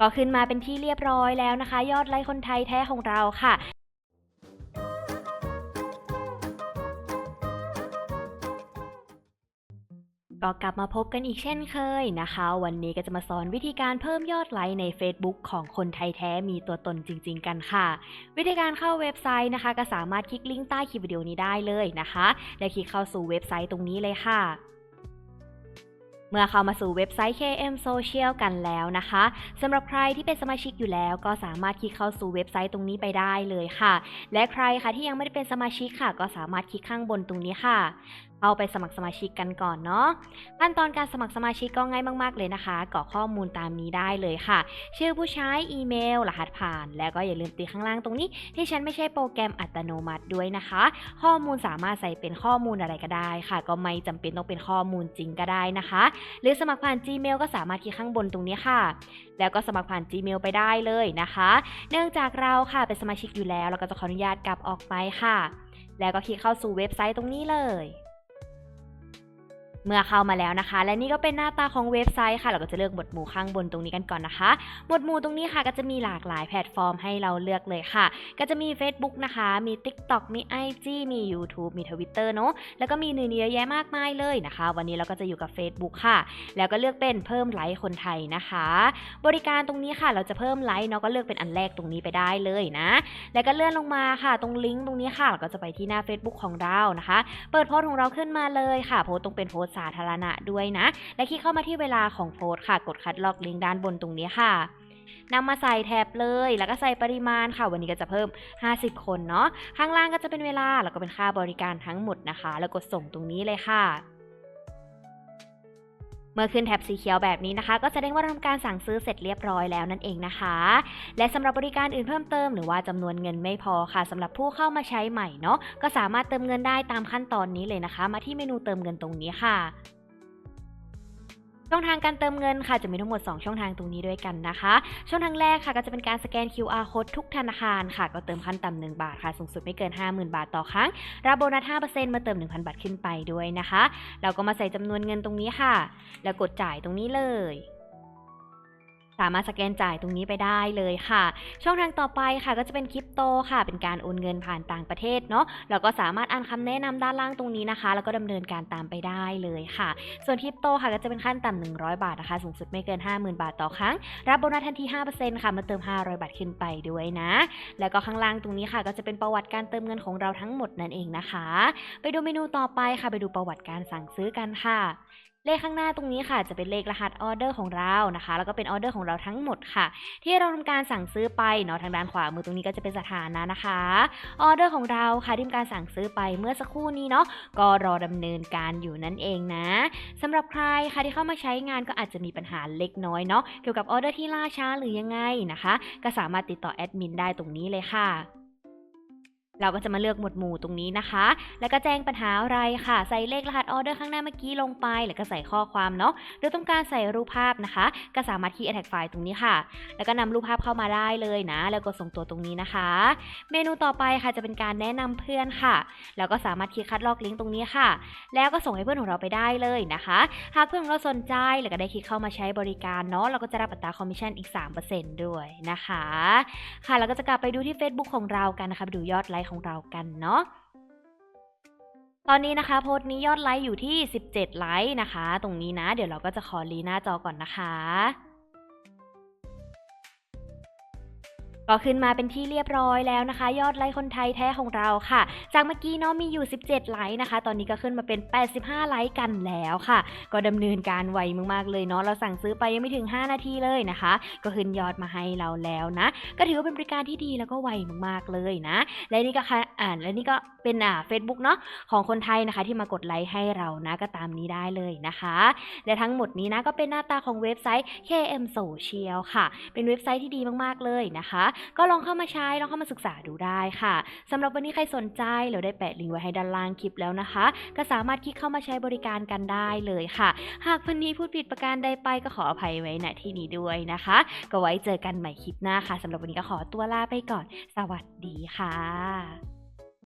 ก็ขึ้นมาเป็นที่เรียบร้อยแล้วนะคะ ยอดไลค์คนไทยแท้ของเราค่ะก็กลับมาพบกันอีกเช่นเคยนะคะ วันนี้ก็จะมาสอนวิธีการเพิ่มยอดไลค์ใน Facebook ของคนไทยแท้มีตัวตนจริง ๆ กันค่ะ วิธีการเข้าเว็บไซต์นะคะ ก็สามารถคลิกลิงก์ใต้คลิปวิดีโอนี้ได้เลยนะคะ และคลิกเข้าสู่เว็บไซต์ตรงนี้เลยค่ะ เมื่อเข้ามาสู่เว็บไซต์ KM Social กันแล้วนะคะสำหรับใครที่เป็นสมาชิกอยู่แล้ว ก็สามารถคลิกเข้าสู่เว็บไซต์ตรงนี้ไปได้เลยค่ะ และใครคะที่ยังไม่ได้เป็นสมาชิกค่ะ ก็สามารถคลิกข้างบนตรงนี้ค่ะเอาไปสมัครสมาชิกกันก่อนเนาะขั้นตอนการสมัครสมาชิกก็ง่ายมาก ๆ เลยนะคะกรอกข้อมูลตามนี้ได้เลยค่ะ ชื่อผู้ใช้อีเมล รหัสผ่าน แล้วก็อย่าลืมติข้างล่างตรงนี้ ที่ฉันไม่ใช่โปรแกรมอัตโนมัติด้วยนะคะ ข้อมูลสามารถใส่เป็นข้อมูลอะไรก็ได้ค่ะ ก็ไม่จำเป็นต้องเป็นข้อมูลจริงก็ได้นะคะ หรือสมัครผ่าน Gmail ก็สามารถคลิกข้างบนตรงนี้ค่ะ แล้วก็สมัครผ่าน Gmail ไปได้เลยนะคะ เนื่องจากเราค่ะเป็นสมาชิกอยู่แล้ว เราก็จะขออนุญาตกลับออกไปค่ะ แล้วก็คลิกเข้าสู่เว็บไซต์ตรงนี้เลย เมื่อเข้ามาแล้วนะคะ และนี่ก็เป็นหน้าตาของเว็บไซต์ค่ะ เราก็จะเลือกหมวดหมู่ข้างบนตรงนี้กันก่อนนะคะ หมวดหมู่ตรงนี้ค่ะก็จะมีหลากหลายแพลตฟอร์มให้เราเลือกเลยค่ะ ก็จะมี Facebook นะคะ มี TikTok มี IG มี YouTube มี Twitter เนอะแล้วก็มีอื่นเยอะแยะมากมายเลยนะคะ วันนี้เราก็จะอยู่กับ Facebook ค่ะ แล้วก็เลือกเป็นเพิ่มไลค์คนไทยนะคะ บริการตรงนี้ค่ะ เราจะเพิ่มไลค์เนาะก็เลือกเป็นอันแรกตรงนี้ไปได้เลยนะ แล้วก็เลื่อนลงมาค่ะ ตรงลิงก์ตรงนี้ค่ะเราก็จะไปที่หน้า Facebook ของเรานะคะ เปิดโพสต์ของเราขึ้นมาเลยค่ะ โพสต์ต้องเป็นโพสสาธารณะด้วยนะ และคลิกเข้ามาที่เวลาของโพสต์ค่ะ กดคัดลอกลิงก์ด้านบนตรงนี้ค่ะนำมาใส่แท็บเลย แล้วก็ใส่ปริมาณค่ะ วันนี้ก็จะเพิ่ม 50 คนเนาะ ข้างล่างก็จะเป็นเวลา แล้วก็เป็นค่าบริการทั้งหมดนะคะ แล้วกดส่งตรงนี้เลยค่ะ เมื่อขึ้นแท็บสีเขียวแบบนี้นะคะ ก็แสดงว่าทำการสั่งซื้อเสร็จเรียบร้อยแล้วนั่นเองนะคะ และสำหรับบริการอื่นเพิ่มเติมหรือว่าจำนวนเงินไม่พอค่ะสำหรับผู้เข้ามาใช้ใหม่เนาะก็สามารถเติมเงินได้ตามขั้นตอนนี้เลยนะคะ มาที่เมนูเติมเงินตรงนี้ค่ะ ช่องทางการเติมเงินค่ะจะมีทั้งหมด 2 ช่องทางตรงนี้ด้วยกันนะคะ ช่องทางแรกค่ะก็จะเป็นการสแกน QR code ทุกธนาคารค่ะ ก็เติมขั้นต่ำหนึ่งบาทค่ะ สูงสุดไม่เกิน 50,000 บาทต่อครั้ง รับโบนัส 5%มาเติม 1,000 บาทขึ้นไปด้วยนะคะ เราก็มาใส่จำนวนเงินตรงนี้ค่ะ แล้วกดจ่ายตรงนี้เลย สามารถสแกนจ่ายตรงนี้ไปได้เลยค่ะ ช่องทางต่อไปค่ะก็จะเป็นคริปโตค่ะ เป็นการโอนเงินผ่านต่างประเทศเนาะเราก็สามารถอ่านคำแนะนำด้านล่างตรงนี้นะคะ แล้วก็ดำเนินการตามไปได้เลยค่ะ ส่วนคริปโตค่ะก็จะเป็นขั้นต่ำ100 บาทนะคะ สูงสุดไม่เกิน 50,000 บาทต่อครั้ง รับโบนัสทันที 5%ค่ะมาเติม 500 บาทขึ้นไปด้วยนะ แล้วก็ข้างล่างตรงนี้ค่ะ ก็จะเป็นประวัติการเติมเงินของเราทั้งหมดนั่นเองนะคะ ไปดูเมนูต่อไปค่ะ ไปดูประวัติการสั่งซื้อกันค่ะ เลขข้างหน้าตรงนี้ค่ะ จะเป็นเลขรหัสออเดอร์ของเรานะคะ แล้วก็เป็นออเดอร์ของเราทั้งหมดค่ะ ที่เราทำการสั่งซื้อไปเนาะทางด้านขวามือตรงนี้ก็จะเป็นสถานะนะคะออเดอร์ของเราค่ะที่ทำการสั่งซื้อไปเมื่อสักครู่นี้เนาะก็รอดำเนินการอยู่นั่นเองนะสำหรับใครค่ะที่เข้ามาใช้งานก็อาจจะมีปัญหาเล็กน้อยเนาะเกี่ยวกับออเดอร์ที่ล่าช้าหรือยังไงนะคะ ก็สามารถติดต่อแอดมินได้ตรงนี้เลยค่ะ เราก็จะมาเลือกหมวดหมู่ตรงนี้นะคะ แล้วก็แจ้งปัญหาอะไรค่ะ ใส่เลขรหัสออเดอร์ข้างหน้าเมื่อกี้ลงไป แล้วก็ใส่ข้อความเนาะ หรือต้องการใส่รูปภาพนะคะ ก็สามารถคีย์ attach file ตรงนี้ค่ะ แล้วก็นำรูปภาพเข้ามาได้เลยนะ แล้วกดส่งตัวตรงนี้นะคะ เมนูต่อไปค่ะจะเป็นการแนะนำเพื่อนค่ะ แล้วก็สามารถคลิกคัดลอกลิงก์ตรงนี้ค่ะ แล้วก็ส่งให้เพื่อนของเราไปได้เลยนะคะ หากเพื่อนของเราสนใจ แล้วก็ได้คลิกเข้ามาใช้บริการเนาะ เราก็จะรับอัตราคอมมิชชั่นอีก 3%ด้วยนะคะ ค่ะ แล้วก็จะกลับไปดูที่ Facebook ของเรากันนะคะไปดูยอดไลค์ของเรากันเนาะตอนนี้นะคะโพสต์นี้ยอดไลค์อยู่ที่ 17 ไลค์นะคะ ตรงนี้นะ เดี๋ยวเราก็จะขอรีหน้าจอก่อนนะคะ ก็ขึ้นมาเป็นที่เรียบร้อยแล้วนะคะ ยอดไลค์คนไทยแท้ของเราค่ะ จากเมื่อกี้เนาะมีอยู่ 17 ไลค์นะคะ ตอนนี้ก็ขึ้นมาเป็น 85 ไลค์กันแล้วค่ะ ก็ดำเนินการไวมากๆเลยเนาะเราสั่งซื้อไปยังไม่ถึง 5 นาทีเลยนะคะ ก็ขึ้นยอดมาให้เราแล้วนะ ก็ถือว่าเป็นบริการที่ดีแล้วก็ไวมากๆเลยนะ และนี่ก็ค่ะอ่านและนี่ก็เป็นอ่า Facebook เนาะของคนไทยนะคะ ที่มากดไลค์ให้เรานะก็ตามนี้ได้เลยนะคะ และทั้งหมดนี้นะก็เป็นหน้าตาของเว็บไซต์ KM Social ค่ะ เป็นเว็บไซต์ที่ดีมากๆเลยนะคะก็ลองเข้ามาใช้ลองเข้ามาศึกษาดูได้ค่ะสำหรับวันนี้ใครสนใจเราได้แปะลิงก์ไว้ให้ด้านล่างคลิปแล้วนะคะ ก็สามารถคลิกเข้ามาใช้บริการกันได้เลยค่ะ หากวันนี้พูดผิดประการใดไปก็ขออภัยไว้ณที่นี้ด้วยนะคะ ก็ไว้เจอกันใหม่คลิปหน้าค่ะสำหรับวันนี้ก็ขอตัวลาไปก่อน สวัสดีค่ะ